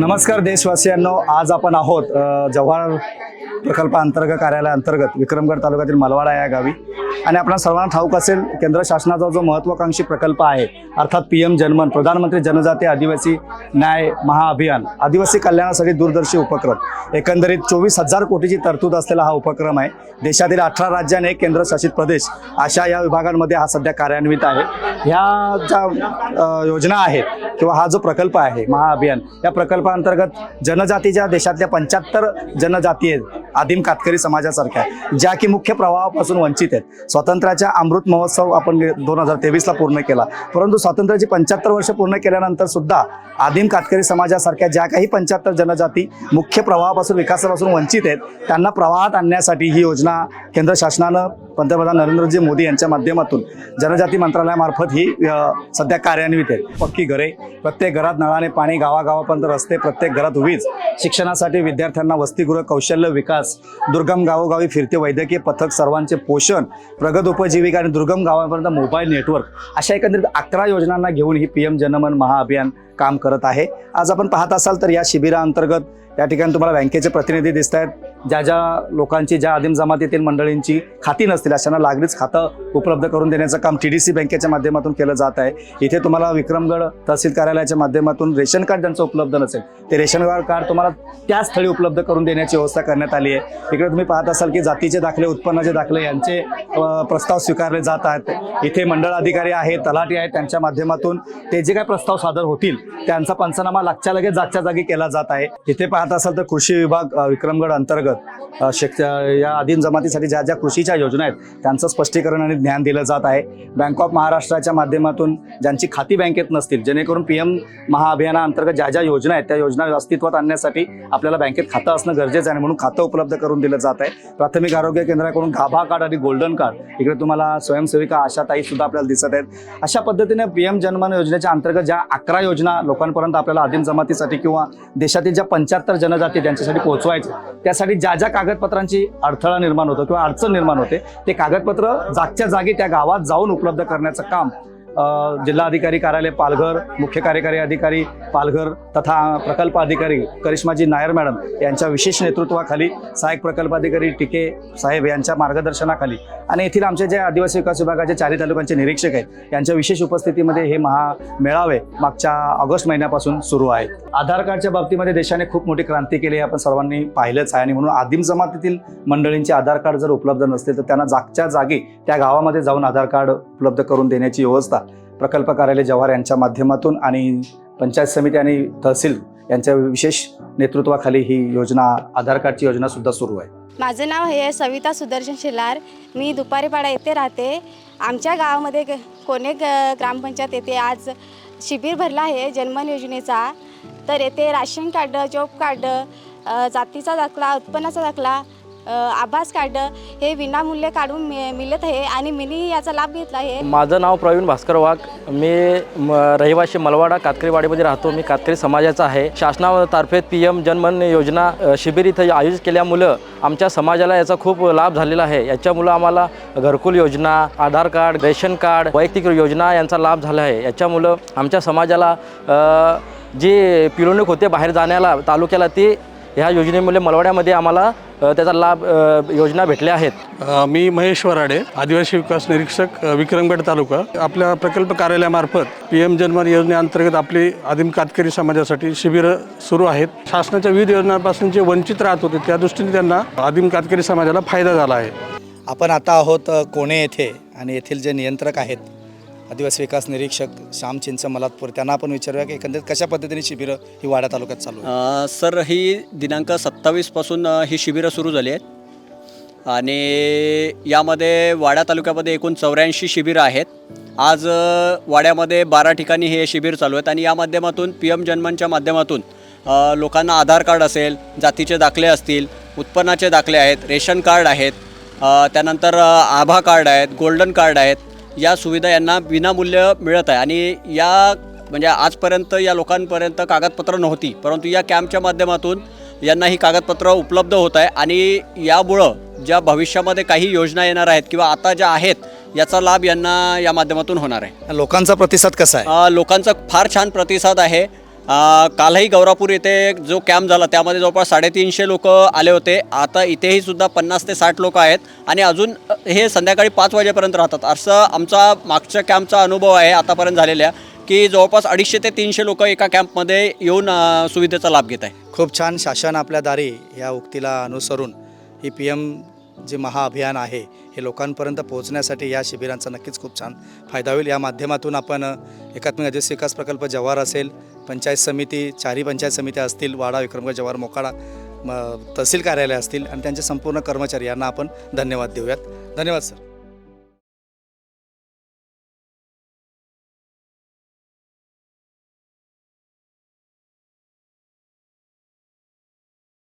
नमस्कार देशवासियांनो आज आपण आहोत जव्हार प्रकल्प अंतर्गत अंतर्गत विक्रमगड तालुक्यातील मलवाडा या गावी. आणि आपल्या सर्वांना ठाऊक असेल केंद्र शासनाचा जो महत्त्वाकांक्षी प्रकल्प आहे अर्थात पी एम जनमन प्रधानमंत्री जनजाती आदिवासी न्याय महाअभियान आदिवासी कल्याणासाठी दूरदर्शी उपक्रम. एकंदरीत चोवीस हजार कोटीची तरतूद असलेला हा उपक्रम आहे. देशातील अठरा राज्य आणि केंद्रशासित प्रदेश अशा या विभागांमध्ये हा सध्या कार्यान्वित आहे. ह्या ज्या योजना आहेत किंवा हा जो प्रकल्प आहे महाअभियान या प्रकल्पाअंतर्गत जनजातीच्या देशातल्या पंच्याहत्तर जनजाती आहेत. आदिम कातकरी समाजासारख्या ज्या की मुख्य प्रवाहापासून वंचित आहेत. स्वातंत्र्याच्या अमृत महोत्सव आपण दोन हजार तेवीसला पूर्ण केला. परंतु स्वातंत्र्याची पंच्याहत्तर वर्ष पूर्ण केल्यानंतर सुद्धा आदिम कातकरी समाजासारख्या ज्या काही पंच्याहत्तर जनजाती मुख्य प्रवाहापासून विकासापासून वंचित आहेत त्यांना प्रवाहात आणण्यासाठी ही योजना केंद्र शासनानं पंतप्रधान नरेंद्रजी मोदी यांच्या माध्यमातून जनजाती मंत्रालयामार्फत ही सध्या कार्यान्वित आहे. पक्की घरे प्रत्येक घरात नळाने पाणी गावागावापर्यंत रस्ते प्रत्येक घरात वीज शिक्षणासाठी विद्यार्थ्यांना वसतिगृह कौशल्य विकास दुर्गम गावोगावी फिरते वैद्यकीय पथक सर्वांचे पोषण प्रगत उपजीविका आणि दुर्गम गावापर्यंत मोबाईल नेटवर्क अशा एकंदरीत अकरा योजनांना घेऊन ही पी एम जनमन महाअभियान काम करत आहे. आज आपण पाहत असाल तर या शिबिराअंतर्गत या ठिकाणी तुम्हाला बँकेचे प्रतिनिधी दिसत आहेत. ज्या ज्या लोकांची ज्या आदिम जमातीतील मंडळींची खाती नसतील अशांना लागलीच खातं उपलब्ध करून देण्याचं काम टी डी सी बँकेच्या माध्यमातून केलं जात आहे. इथे तुम्हाला विक्रमगड तहसील कार्यालयाच्या माध्यमातून रेशन कार्ड ज्यांचं उपलब्ध नसेल ते रेशन कार्ड तुम्हाला त्या स्थळी उपलब्ध करून देण्याची व्यवस्था करण्यात आली आहे. इकडे तुम्ही पाहत असाल की जातीचे दाखले उत्पन्नाचे दाखले यांचे प्रस्ताव स्वीकारले जात आहेत. इथे मंडळ अधिकारी आहेत तलाठी आहेत त्यांच्या माध्यमातून ते जे काय प्रस्ताव सादर होतील त्यांचा पंचनामा लागच्या लगेच जागच्या जागी केला जात आहे. इथे पाहत असाल तर कृषी विभाग विक्रमगड अंतर्गत शेत या आदिम जमातीसाठी ज्या ज्या कृषीच्या योजना आहेत त्यांचं स्पष्टीकरण आणि ज्ञान दिलं जात आहे. बँक ऑफ महाराष्ट्राच्या माध्यमातून ज्यांची खाती बँकेत नसतील जेणेकरून पी एम महाअभियानाअंतर्गत ज्या ज्या योजना आहेत त्या योजना अस्तित्वात आणण्यासाठी आपल्याला बँकेत खातं असणं गरजेचं आहे म्हणून खातं उपलब्ध करून दिलं जात आहे. प्राथमिक आरोग्य केंद्राकडून गाभा कार्ड आणि गोल्डन कार्ड इकडे तुम्हाला स्वयंसेविका आशाताई सुद्धा आपल्याला दिसत आहेत. अशा पद्धतीने पी एम जनमान योजनेच्या अंतर्गत ज्या अकरा योजना लोकांपर्यंत आपल्याला आदिम जमातीसाठी किंवा देशातील ज्या पंच्याहत्तर जनजाती त्यांच्यासाठी पोहोचवायचं. त्यासाठी ज्या ज्या कागदपत्रांची अडथळा निर्माण होतो किंवा अडचण निर्माण होते ते कागदपत्र जागच्या जागी त्या गावात जाऊन उपलब्ध करण्याचं काम जिल्हाधिकारी कार्यालय पालघर मुख्य कार्यकारी अधिकारी पालघर तथा प्रकल्प अधिकारी करिश्माजी नायर मॅडम यांच्या विशेष नेतृत्वाखाली सहाय्यक प्रकल्प अधिकारी टिके साहेब यांच्या मार्गदर्शनाखाली आणि येथील आमचे जे आदिवासी विकास विभागाचे चारी तालुक्यांचे निरीक्षक आहेत यांच्या विशेष उपस्थितीमध्ये हे महा मेळावे मागच्या ऑगस्ट महिन्यापासून सुरू आहेत. आधार कार्डच्या बाबतीमध्ये देशाने खूप मोठी क्रांती केली आहे आपण सर्वांनी पाहिलंच आहे आणि म्हणून आदिम जमातीतील मंडळींचे आधार कार्ड जर उपलब्ध नसतील तर त्यांना जागच्या जागी त्या गावामध्ये जाऊन आधार कार्ड उपलब्ध करून देण्याची व्यवस्था प्रकल्प कार्यालय जव्हार यांच्या माध्यमातून आणि पंचायत समिती आणि तहसील यांच्या विशेष नेतृत्वाखाली ही योजना आधार कार्डची योजना सुद्धा सुरू आहे. माझं नाव हे सविता सुदर्शन शेलार. मी दुपारीपाडा येथे राहते. आमच्या गावामध्ये ग- कोणे ग ग्रामपंचायत येथे आज शिबिर भरला आहे जन्मन योजनेचा. तर येथे राशन कार्ड जॉब कार्ड जातीचा दाखला उत्पन्नाचा दाखला आभास कार्ड हे विनामूल्य काढून मि मिळत आहे आणि मीनी याचा लाभ घेतला आहे. माझं नाव प्रवीण भास्कर वाघ. मी म रहिवासी मलवाडा कातकरीवाडीमध्ये राहतो. मी कातकरी समाजाचा आहे. शासनातर्फे पी एम जनमन योजना शिबिर इथं आयोजित केल्यामुळं आमच्या समाजाला याचा खूप लाभ झालेला आहे. याच्यामुळं आम्हाला घरकुल योजना आधार कार्ड रेशन कार्ड वैयक्तिक योजना यांचा लाभ झाला आहे. याच्यामुळं आमच्या समाजाला जी पिळवणूक होते बाहेर जाण्याला तालुक्याला ती ह्या योजनेमुळे मलवाड्यामध्ये आम्हाला त्याचा लाभ योजना भेटल्या आहेत. मी महेश वराडे आदिवासी विकास निरीक्षक विक्रमगड तालुका. आपल्या प्रकल्प कार्यालयामार्फत पी एम जन्मन योजनेअंतर्गत आपली आदिम कातकरी समाजासाठी शिबिरं सुरू आहेत. शासनाच्या विविध योजनांपासून जे वंचित राहत होते त्या दृष्टीने त्यांना आदिम कातकरी समाजाला फायदा झाला आहे. आपण आता आहोत कोणे येथे आणि येथील जे नियंत्रक आहेत आदिवासी विकास निरीक्षक श्याम चिंच मलातपूर त्यांना आपण विचारूया की एकंदरीत कशा पद्धतीने शिबिरं ही वाडा तालुक्यात चालू अ, सर ही दिनांक सत्तावीसपासून अ, ही शिबिरं सुरू झाली आहेत. आणि यामध्ये वाडा तालुक्यामध्ये एकूण चौऱ्याऐंशी शिबिरं आहेत. आज अ, वाड्यामध्ये बारा ठिकाणी हे शिबिर चालू आहेत. आणि या माध्यमातून पी एम जन्मांच्या माध्यमातून अ, लोकांना आधार कार्ड असेल जातीचे दाखले असतील उत्पन्नाचे दाखले आहेत रेशन कार्ड आहेत अ, त्यानंतर अ, आभा कार्ड आहेत गोल्डन कार्ड आहेत या सुविधा यांना विनामूल्य मिळत आहे. आणि या म्हणजे आजपर्यंत या लोकांपर्यंत कागदपत्र नव्हती. परंतु या कॅम्पच्या माध्यमातून यांना ही कागदपत्र उपलब्ध होत आहे. आणि यामुळं ज्या भविष्यामध्ये काही योजना येणार आहेत किंवा आता ज्या आहेत याचा लाभ यांना या माध्यमातून होणार आहे. लोकांचा प्रतिसाद कसा आहे? लोकांचा फार छान प्रतिसाद आहे. कालही गौरापूर येथे जो कॅम्प झाला त्यामध्ये जवळपास साडेतीनशे लोक आले होते. आता इथेही सुद्धा पन्नास ते साठ लोक आहेत. आणि अजून हे संध्याकाळी पाच वाजेपर्यंत राहतात. असं आमचा मागच्या कॅम्पचा अनुभव आहे आतापर्यंत झालेल्या की जवळपास अडीचशे ते तीनशे लोक एका कॅम्पमध्ये येऊन सुविधेचा लाभ घेत आहे खूप छान शासन आपल्या दारी या उक्तीला अनुसरून ही पी एम जे महाअभियान आहे हे लोकांपर्यंत पोहोचण्यासाठी या शिबिरांचा नक्कीच खूप छान फायदा होईल. या माध्यमातून आपण एकात्मिक आदिवासी विकास प्रकल्प जव्हार असेल पंचायत समिती चारही पंचायत समित्या असतील वाडा विक्रमगड जवाहर मोकाडा म, तहसील कार्यालय असतील आणि त्यांचे संपूर्ण कर्मचारी यांना आपण धन्यवाद देऊयात. धन्यवाद सर.